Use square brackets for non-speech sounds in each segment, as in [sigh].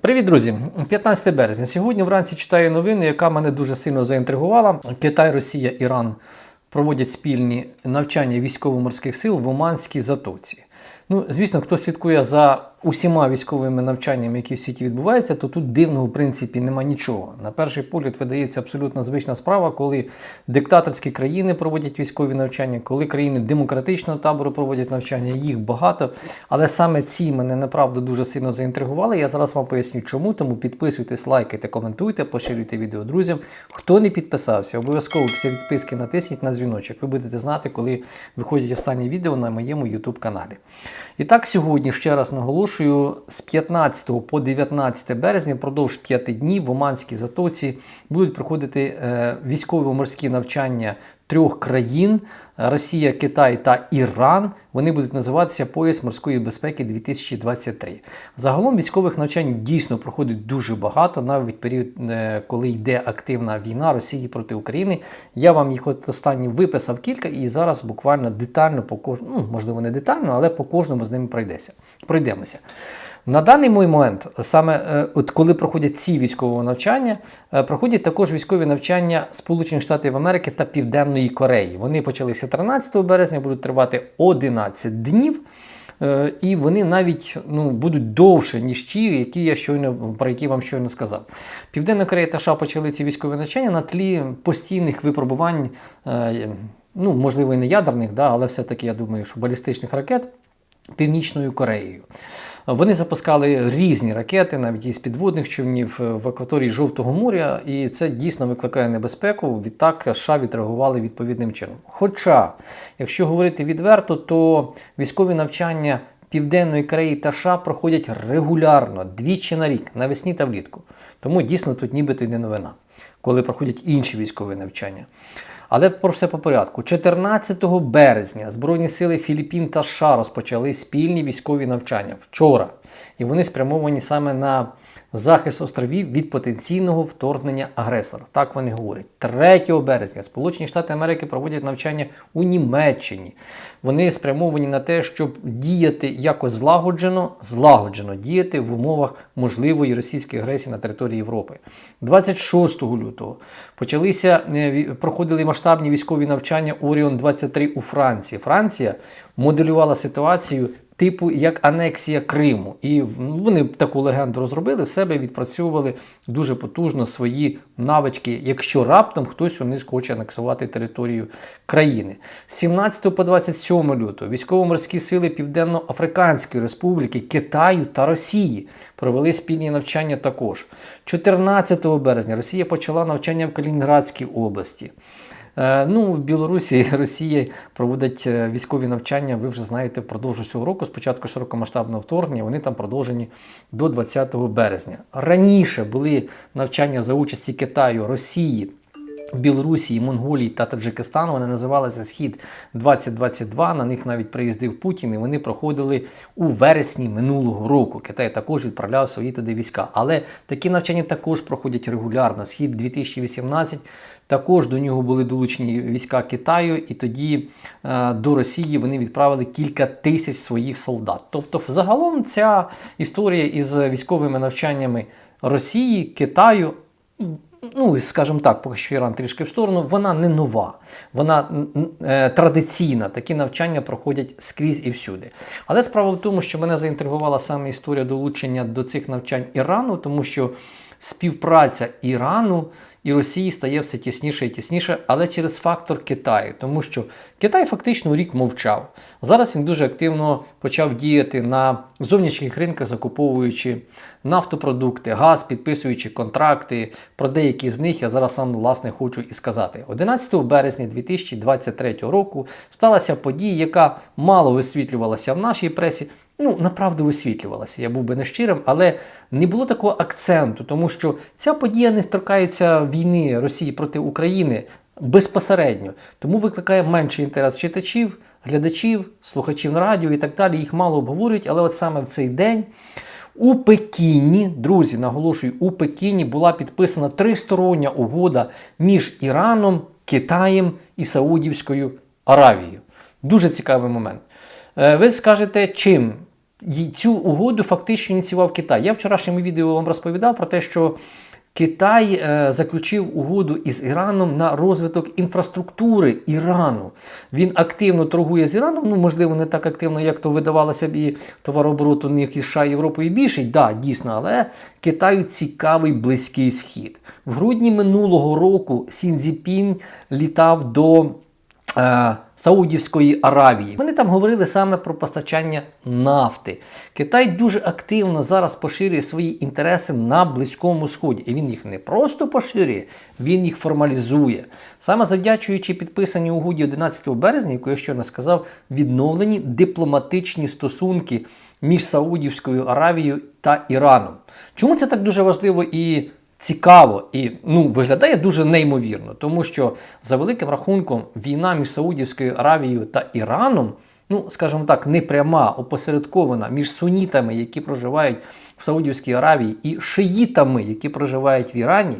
Привіт, друзі! 15 березня. Сьогодні вранці читаю новину, яка мене дуже сильно заінтригувала. Китай, Росія, Іран проводять спільні навчання військово-морських сил в Оманській затоці. Ну, звісно, хто слідкує за усіма військовими навчаннями, які в світі відбуваються, то тут дивного в принципі нема нічого. На перший погляд видається абсолютно звична справа, коли диктаторські країни проводять військові навчання, коли країни демократичного табору проводять навчання, їх багато. Але саме ці мене направду дуже сильно заінтригували. Я зараз вам поясню, чому. Тому підписуйтесь, лайкайте, коментуйте, поширюйте відео друзям. Хто не підписався, обов'язково після відписки натисніть на дзвіночок. Ви будете знати, коли виходять останні відео на моєму YouTube каналі. І так, сьогодні ще раз наголошую, з 15 по 19 березня, впродовж 5 днів в Оманській затоці будуть проходити е, військово-морські навчання трьох країн: Росія, Китай та Іран. Вони будуть називатися Пояс морської безпеки 2023. Загалом військових навчань дійсно проходить дуже багато, навіть період, е, коли йде активна війна Росії проти України. Я вам їх от останні виписав кілька, і зараз буквально детально по кожному, ну можливо, не детально, але по кожному з ними пройдеться. Пройдемося. На даний момент, саме е, от коли проходять ці військові навчання, е, проходять також військові навчання Сполучених Штатів Америки та Південної Кореї. Вони почалися 13 березня, будуть тривати 11 днів. Е, І вони навіть ну, будуть довше, ніж ті, які я щойно про які вам щойно сказав. Південна Корея та США почали ці військові навчання на тлі постійних випробувань, ну можливо, і не ядерних, да, але все-таки я думаю, що балістичних ракет Північною Кореєю. Вони запускали різні ракети, навіть із підводних човнів в акваторії Жовтого моря, і це дійсно викликає небезпеку. Відтак США відреагували відповідним чином. Хоча, якщо говорити відверто, то військові навчання Південної Кореї та США проходять регулярно, двічі на рік, навесні та влітку. Тому дійсно тут нібито й не новина, коли проходять інші військові навчання. Але про все по порядку. 14 березня Збройні сили Філіппін та США розпочали спільні військові навчання вчора. І вони спрямовані саме на захист островів від потенційного вторгнення агресора. Так вони говорять. 3 березня Сполучені Штати Америки проводять навчання у Німеччині. Вони спрямовані на те, щоб діяти якось злагоджено, злагоджено діяти в умовах можливої російської агресії на території Європи. 26 лютого почалися е, проходили масштабні військові навчання Оріон 23 у Франції. Франція моделювала ситуацію типу як анексія Криму. І вони таку легенду розробили, в себе відпрацьовували дуже потужно свої навички, якщо раптом хтось у них хоче анексувати територію країни. З 17 по 27 лютого військово-морські сили Південно-Африканської Республіки, Китаю та Росії провели спільні навчання також. 14 березня Росія почала навчання в Калінінградській області. Е, Ну, в Білорусі [laughs] Росія проводить е, військові навчання, ви вже знаєте, впродовж цього року, спочатку широкомасштабного вторгнення, вони там продовжені до 20 березня. Раніше були навчання за участі Китаю, Росії. Білорусі, Монголії та Таджикистану вони називалися Схід 2022. На них навіть приїздив Путін, і вони проходили у вересні минулого року. Китай також відправляв свої туди війська. Але такі навчання також проходять регулярно. Схід 2018 також до нього були долучені війська Китаю, і тоді е, до Росії вони відправили кілька тисяч своїх солдат. Тобто, загалом ця історія із військовими навчаннями Росії, Китаю. Ну, скажімо так, поки що Іран трішки в сторону, вона не нова, вона е, традиційна. Такі навчання проходять скрізь і всюди. Але справа в тому, що мене заінтригувала саме історія долучення до цих навчань Ірану, тому що співпраця Ірану і Росії стає все тісніше і тісніше, але через фактор Китаю, тому що Китай фактично рік мовчав. Зараз він дуже активно почав діяти на зовнішніх ринках, закуповуючи нафтопродукти, газ, підписуючи контракти. Про деякі з них я зараз вам власне хочу і сказати. 11 березня 2023 року сталася подія, яка мало висвітлювалася в нашій пресі. Ну, направду висвітлювалася, я був би нещирим, але не було такого акценту, тому що ця подія не торкається війни Росії проти України безпосередньо, тому викликає менший інтерес читачів, глядачів, слухачів на радіо і так далі. Їх мало обговорюють, але от саме в цей день. У Пекіні, друзі, наголошую, у Пекіні була підписана тристороння угода між Іраном, Китаєм і Саудівською Аравією. Дуже цікавий момент. Е, ви скажете, чим цю угоду фактично ініціював Китай. Я вчорашньому відео вам розповідав про те, що Китай е, заключив угоду із Іраном на розвиток інфраструктури Ірану. Він активно торгує з Іраном. Ну, можливо, не так активно, як то видавалося б і товарооборот у них із США Європою більший. Да, дійсно, але Китаю цікавий близький схід. В грудні минулого року Сінзіпін літав до е, Саудівської Аравії. Вони там говорили саме про постачання нафти. Китай дуже активно зараз поширює свої інтереси на Близькому Сході. І він їх не просто поширює, він їх формалізує. Саме завдячуючи підписаній угоді 11 березня, яку я щойно сказав, відновлені дипломатичні стосунки між Саудівською Аравією та Іраном. Чому це так дуже важливо і цікаво і ну, виглядає дуже неймовірно, тому що за великим рахунком війна між Саудівською Аравією та Іраном, ну скажімо так, не пряма, опосередкована між сунітами, які проживають в Саудівській Аравії, і шиїтами, які проживають в Ірані.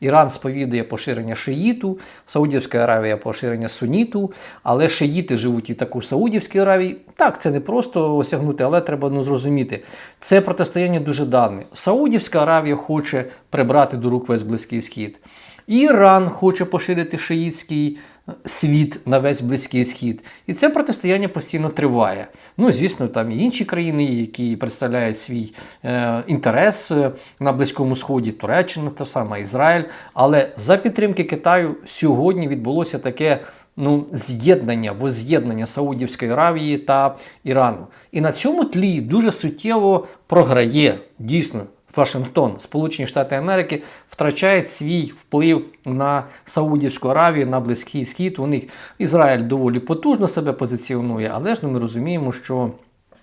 Іран сповідує поширення шиїту, Саудівська Аравія поширення суніту, але шиїти живуть і також в Саудівській Аравії. Так, це не просто осягнути, але треба ну, зрозуміти. Це протистояння дуже давне. Саудівська Аравія хоче прибрати до рук весь Близький Схід. Іран хоче поширити шиїтський світ на весь Близький Схід. І це протистояння постійно триває. Ну, звісно, там і інші країни, які представляють свій е, інтерес е, на Близькому Сході, Туреччина, та сама Ізраїль. Але за підтримки Китаю сьогодні відбулося таке. Ну, з'єднання, воз'єднання Саудівської Аравії та Ірану. І на цьому тлі дуже суттєво програє дійсно Вашингтон, Сполучені Штати Америки втрачають свій вплив на Саудівську Аравію, на Близький Схід. У них Ізраїль доволі потужно себе позиціонує, але ж ну, ми розуміємо, що.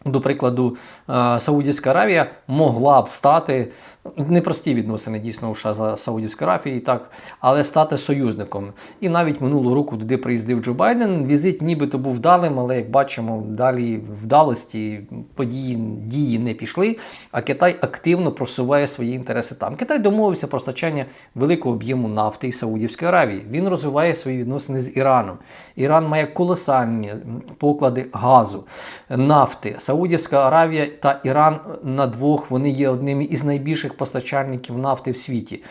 До прикладу, е, Саудівська Аравія могла б стати непрості відносини дійсно у США за Саудівською Аравією, так, але стати союзником. І навіть минулого року, туди приїздив Джо Байден, візит нібито був вдалим, але як бачимо, далі вдалості події дії не пішли. А Китай активно просуває свої інтереси там. Китай домовився про постачання великого об'єму нафти із Саудівської Аравії. Він розвиває свої відносини з Іраном. Іран має колосальні поклади газу, нафти. Саудівська Аравія та Іран на двох вони є одними із найбільших постачальників нафти в світі.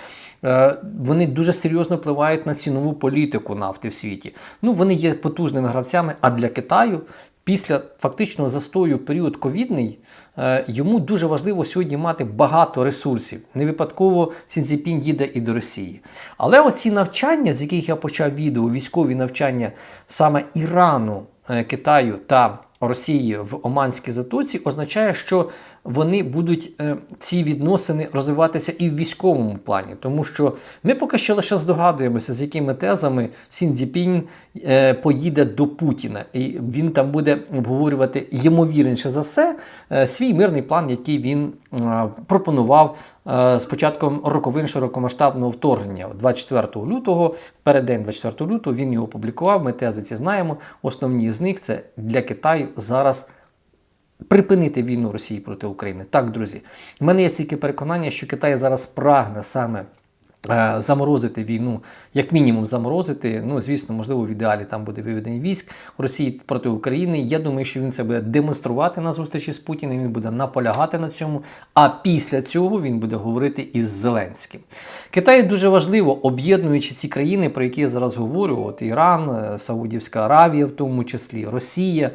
Е, Вони дуже серйозно впливають на цінову політику нафти в світі. Ну, вони є потужними гравцями, а для Китаю після фактичного застою період ковідний. е, Йому дуже важливо сьогодні мати багато ресурсів. Не випадково Сінцзіпін їде і до Росії. Але оці навчання, з яких я почав відео, військові навчання саме Ірану, е, Китаю та Росії в Оманській затоці, означає, що вони будуть е, ці відносини розвиватися і в військовому плані, тому що ми поки що лише здогадуємося, з якими тезами Сінцзіпін е, поїде до Путіна, і він там буде обговорювати ймовірніше за все е, свій мирний план, який він пропонував з початком роковин широкомасштабного вторгнення 24 лютого, переддень 24 лютого він його опублікував. Ми тези ці знаємо. Основні з них це для Китаю зараз припинити війну Росії проти України. Так, друзі, в мене є стільки переконання, що Китай зараз прагне саме. Е, Заморозити війну, як мінімум заморозити. Ну, звісно, можливо, в ідеалі там буде виведення військ Росії проти України. Я думаю, що він це буде демонструвати на зустрічі з Путіним. Він буде наполягати на цьому. А після цього він буде говорити із Зеленським. Китай дуже важливо, об'єднуючи ці країни, про які я зараз говорю: от Іран, е, Саудівська Аравія, в тому числі Росія,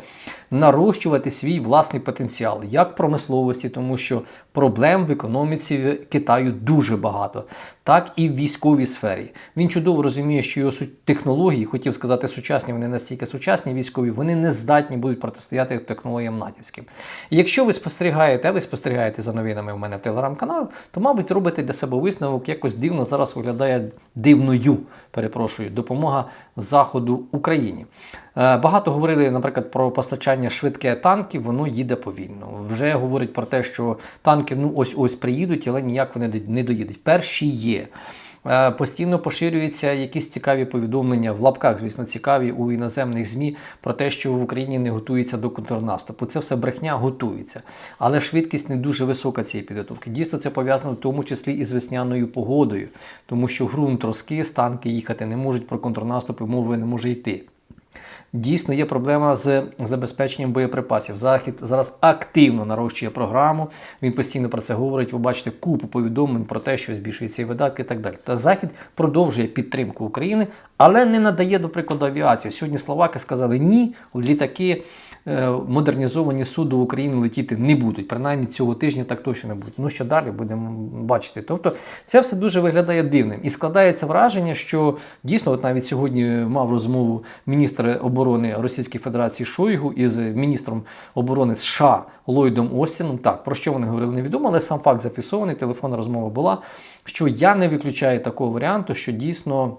нарощувати свій власний потенціал як промисловості, тому що проблем в економіці Китаю дуже багато, так і в військовій сфері. Він чудово розуміє, що його технології, хотів сказати сучасні, вони настільки сучасні військові, вони не здатні будуть протистояти технологіям натівським. І якщо ви спостерігаєте, а ви спостерігаєте за новинами в мене в телеграм-каналі, то, мабуть, робите для себе висновок, якось дивно зараз виглядає дивною, перепрошую, допомога Заходу Україні. Е, Багато говорили, наприклад, про постачання швидке танків, воно їде повільно. Вже говорять про те, що танки ну ось ось приїдуть, але ніяк вони не доїдуть. Перші є. Е, Постійно поширюються якісь цікаві повідомлення в лапках, звісно, цікаві у іноземних ЗМІ про те, що в Україні не готується до контрнаступу. Це все брехня готується. Але швидкість не дуже висока цієї підготовки. Дійсно, це пов'язано в тому числі і з весняною погодою, тому що ґрунт розкис, танки їхати не можуть, про контрнаступи мови не може йти. Дійсно, є проблема з забезпеченням боєприпасів. Захід зараз активно нарощує програму. Він постійно про це говорить. Ви бачите купу повідомлень про те, що збільшуються і видатки і так далі. Та Захід продовжує підтримку України, але не надає, до прикладу, авіацію. Сьогодні словаки сказали ні, літаки. Е, Модернізовані суду України летіти не будуть. Принаймні цього тижня так точно не будуть. Ну що далі будемо бачити. Тобто це все дуже виглядає дивним. І складається враження, що дійсно, от навіть сьогодні мав розмову міністр оборони Російської Федерації Шойгу із міністром оборони США Ллойдом Остіном. Так, про що вони говорили, невідомо, але сам факт зафіксований, телефонна розмова була. Що я не виключаю такого варіанту, що дійсно.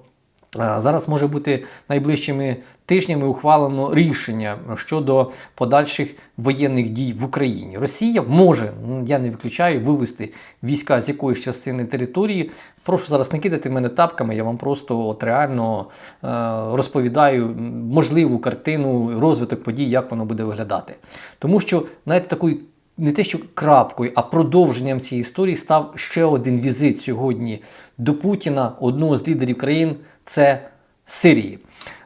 Е, Зараз може бути найближчими тижнями ухвалено рішення щодо подальших воєнних дій в Україні. Росія може, я не виключаю, вивести війська з якоїсь частини території. Прошу зараз не кидати мене тапками, я вам просто от реально е, розповідаю можливу картину, розвиток подій, як воно буде виглядати. Тому що навіть такою не те, що крапкою, а продовженням цієї історії став ще один візит сьогодні до Путіна, одного з лідерів країн, це Сирії.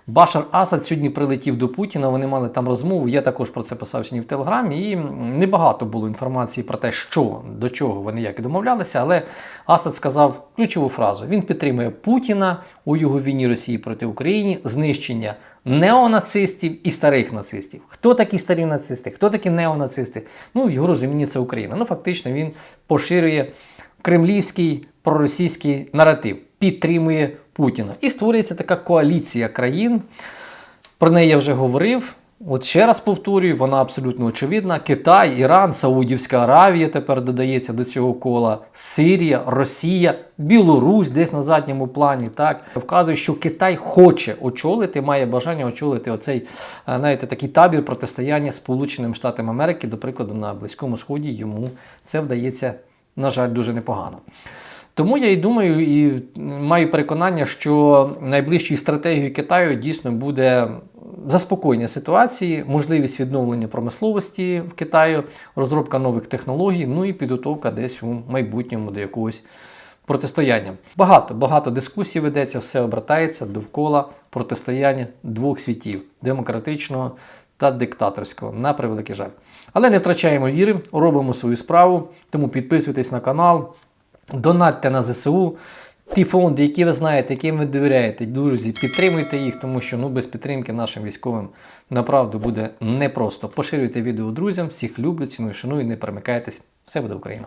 Башар Асад сьогодні прилетів до Путіна. Вони мали там розмову. Я також про це писав сьогодні в Телеграмі. І небагато було інформації про те, що до чого вони як домовлялися. Але Асад сказав ключову фразу: він підтримує Путіна у його війні Росії проти України, знищення неонацистів і старих нацистів. Хто такі старі нацисти? Хто такі неонацисти? Ну, в його розумінні це Україна. Ну, фактично, він поширює кремлівський проросійський наратив, підтримує Путіна. І створюється така коаліція країн. Про неї я вже говорив. От ще раз повторюю, вона абсолютно очевидна. Китай, Іран, Саудівська Аравія тепер додається до цього кола, Сирія, Росія, Білорусь десь на задньому плані. Так вказує, що Китай хоче очолити, має бажання очолити оцей е, знаєте, такий табір протистояння Сполученим Штатам Америки, до прикладу, на Близькому Сході йому це вдається, на жаль, дуже непогано. Тому я і думаю, і маю переконання, що найближчою стратегією Китаю дійсно буде заспокоєння ситуації, можливість відновлення промисловості в Китаю, розробка нових технологій, ну і підготовка десь у майбутньому до якогось протистояння. Багато багато дискусій ведеться, все обертається довкола протистояння двох світів демократичного та диктаторського. На превеликий жаль. Але не втрачаємо віри, робимо свою справу. Тому підписуйтесь на канал, донатьте на ЗСУ. Ті фонди, які ви знаєте, яким ви довіряєте, друзі, підтримуйте їх, тому що ну, без підтримки нашим військовим направду буде непросто. Поширюйте відео друзям, всіх люблю, ціную, шаную, не перемикайтесь. Все буде Україна!